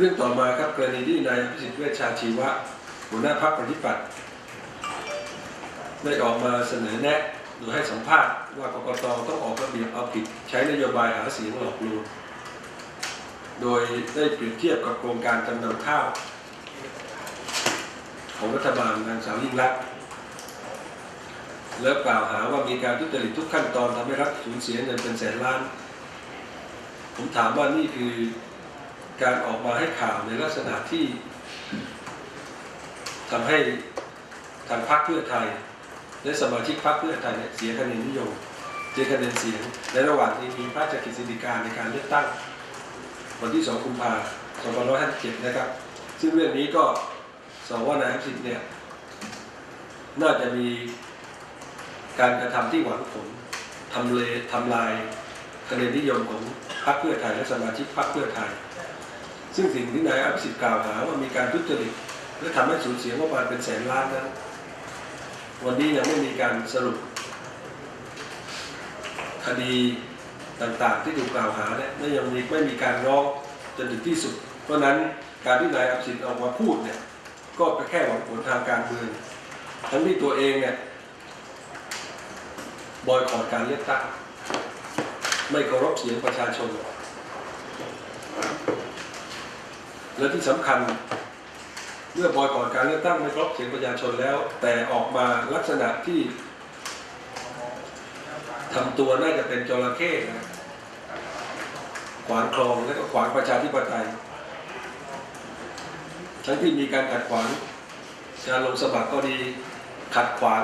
เรื่องต่อมาครับกรณีที่นายอภิสิทธิ์เวชชาชีวะ หัวหน้าพรรคปฏิปัติได้ออกมาเสนอแนะโดยให้สัมภาษณ์ว่ากกตต้องออกระเบียบเอาผิด ใช้นโยบายหาเสียงหลอกลวงโดยได้เปรียบเทียบกับโครงการจำนำข้าว ของรัฐบาลนางสาวยิ่งรักษณ์แล้วกล่าวหาว่ามีการทุจริตทุกขั้นตอนทำให้รัฐสูญเสียเงินเป็นแสนล้าน ผมถามว่านี่คือ การออกมาให้ข่าวในลักษณะที่ทำให้ทางพรรคเพื่อไทย และสมาชิกพรรคเพื่อไทยเนี่ยเสียคะแนนนิยมเสียคะแนนเสียงในระหว่างที่มีพระราชกฤษฎีกาในการเลือกตั้ง วันที่ 2 กุมภาพันธ์2557 นะครับ ซึ่งเรื่องนี้ก็สวนาสิทธิ์เนี่ยน่าจะมีการกระทำที่หวังผลทำเลทำลายคะแนนนิยมของพรรคเพื่อไทยและสมาชิกพรรคเพื่อไทย ซึ่งสิ่งที่นายอภิสิทธิ์กล่าวหาว่ามีการทุจริตและทำให้สูญเสียงบประมาณเป็นแสนล้านนั้นวันนี้ยังไม่มีการสรุป คดีต่างๆ ที่ถูกกล่าวหาเนี่ยไม่ยังมีไม่มีการร้องจนถึงที่สุด เพราะนั้นการที่นายอภิสิทธิ์ออกมาพูดเนี่ยก็เป็นแค่หวังผลทางการเมืองทั้งที่ตัวเองเนี่ยบอยคอรการเลือกตั้งไม่เคารพเสียงประชาชน และที่สำคัญเมื่อบอยคอรการเลือกตั้งไม่ครพเสียงประชาชนแล้ว แต่ออกมาลักษณะที่ทำตัวน่าจะเป็นจระเข้นะขวางคลองและก็ขวางประชาธิปไตย ทั้งที่มีการขัดขวางการลงสมัครก็ดีขัดขวาง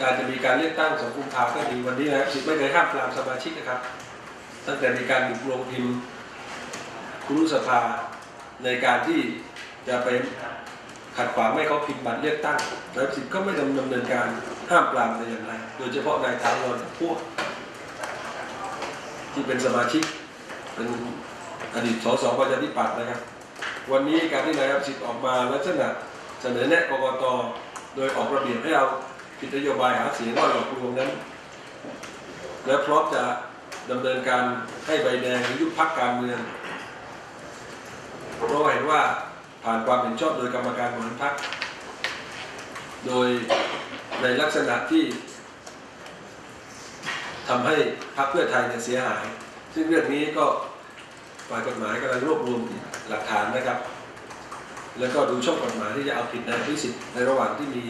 การจะมีการเลือกตั้งสองกุมภาก็ดีวันนี้นะสิไม่เคยห้ามปรามสมาชิกนะครับ ตั้งแต่มีการบุกลงพิมพ์ครุสภา ในการที่จะไปขัดขวางไม่ให้เขาพิมพ์บัตรเลือกตั้งแล้วสิทธิ์ก็ไม่ดำเนินการห้ามปรามแต่อย่างไร โดยเฉพาะนายถาวรกับพวก ที่เป็นสมาชิก เป็นอดีตสสประชาธิปัตย์นะครับ วันนี้การที่นายอภิสิทธิ์ออกมาลักษณะเสนอแนะกกตโดยออกระเบียบให้เอาผิดนโยบายหาเสียงว่าหลอกลวงนั้น และพร้อมจะดำเนินการให้ใบแดงหรือยุบพักการเมือง เพราะเห็นว่าผ่านความเห็นชอบโดยกรรมการบริหารพักโดยในลักษณะที่ทำให้พรรคเพื่อไทยเนี่ยเสียหาย ซึ่งเรื่องนี้ก็ฝ่ายกฎหมายกำลังรวบรวมหลักฐานนะครับ แล้วก็ดูช่องกฎหมายที่จะเอาผิดนายพิสิทธิ์ในระหว่างที่มี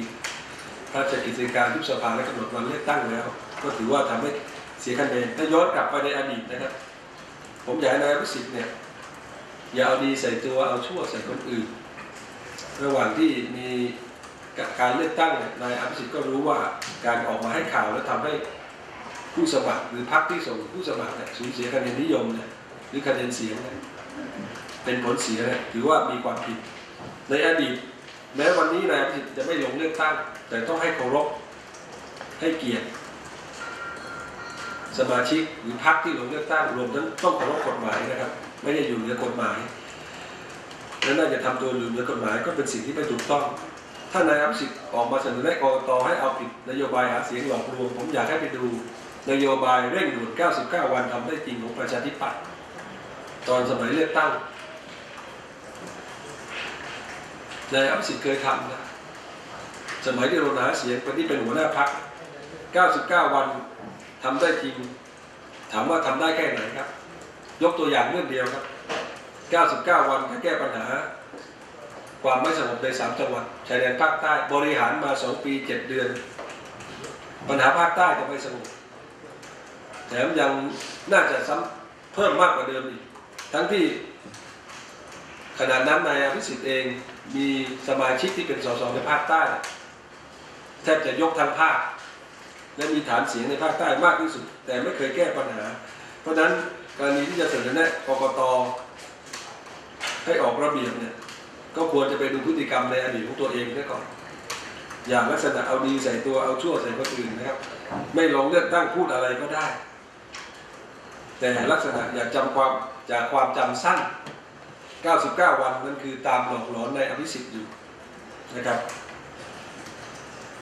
พระราชกิจการยุบสภาและกำหนดวันเลือกตั้งแล้ว ก็ถือว่าทำให้เสียคะแนนถ้าย้อนกลับไปในอดีตนะครับ ผมอยากให้นายพิสิทธิ์เนี่ย อย่าเอาดีใส่ตัวเอาชั่วใส่คนอื่น ระหว่างที่มีการเลือกตั้งนายอภิสิทธิ์ก็รู้ว่าการออกมาให้ข่าวและทำให้ผู้สมัครหรือพรรคที่ส่งผู้สมัครเนี่ยสูญเสียคะแนนนิยมเนี่ยหรือคะแนนเสียงเนี่ยเป็นผลเสียเนี่ยถือว่ามีความผิด ในอดีตแม้วันนี้นายอภิสิทธิ์จะไม่ลงเลือกตั้ง แต่ต้องให้เคารพให้เกียรติสมาชิกหรือพรรคที่ลงเลือกตั้งรวมทั้งต้องเคารพกฎหมายนะครับ ไม่ได้อยู่เหนือกฎหมายและน่าจะทำตัวอยู่เหนือกฎหมายก็เป็นสิ่งที่ไม่ถูกต้อง ถ้านายอภิสิทธิ์ออกมาเสนอแนะกรกตให้เอาผิดนโยบายหาเสียงหลอกลวง ผมอยากให้ไปดูนโยบายเร่งด่วน 99 วันทำได้จริงของประชาธิปัตย์ตอนสมัยเลือกตั้งนายอภิสิทธิ์เคยทำนะสมัยที่ราหาเสียงคนที่เป็นหัวหน้าพรรค99 วันทำได้จริง ถามว่าทำได้แค่ไหนครับ ยกตัวอย่างเรื่องเดียวครับ 99 วันก็แก้ปัญหา ความไม่สงบในสามจังหวัด ชายแดนภาคใต้บริหารมา 2 ปี 7 เดือน ปัญหาภาคใต้ก็ไม่สงบแถมยังน่าจะซ้ำเพิ่มมากกว่าเดิมอีก ทั้งที่ขณะนั้นนายอภิสิทธิ์เองมีสมาชิกที่เป็นสสในภาคใต้แทบจะยกทั้งภาค และมีฐานเสียงในภาคใต้มากที่สุด แต่ไม่เคยแก้ปัญหา เพราะฉะนั้น กรณีที่จะเสนอแนะกกตให้ออกระเบียบเนี่ยก็ควรจะไปดูพฤติกรรมในอดีตของตัวเองซะก่อน อย่างลักษณะเอาดีใส่ตัวเอาชั่วใส่คนอื่นนะครับ ไม่ลงเลือกตั้งพูดอะไรก็ได้ แต่ลักษณะอย่าจำความจากความจำสั้น 99 วันนั่นคือตามหลอกหลอนในอภิสิทธิ์อยู่นะครับ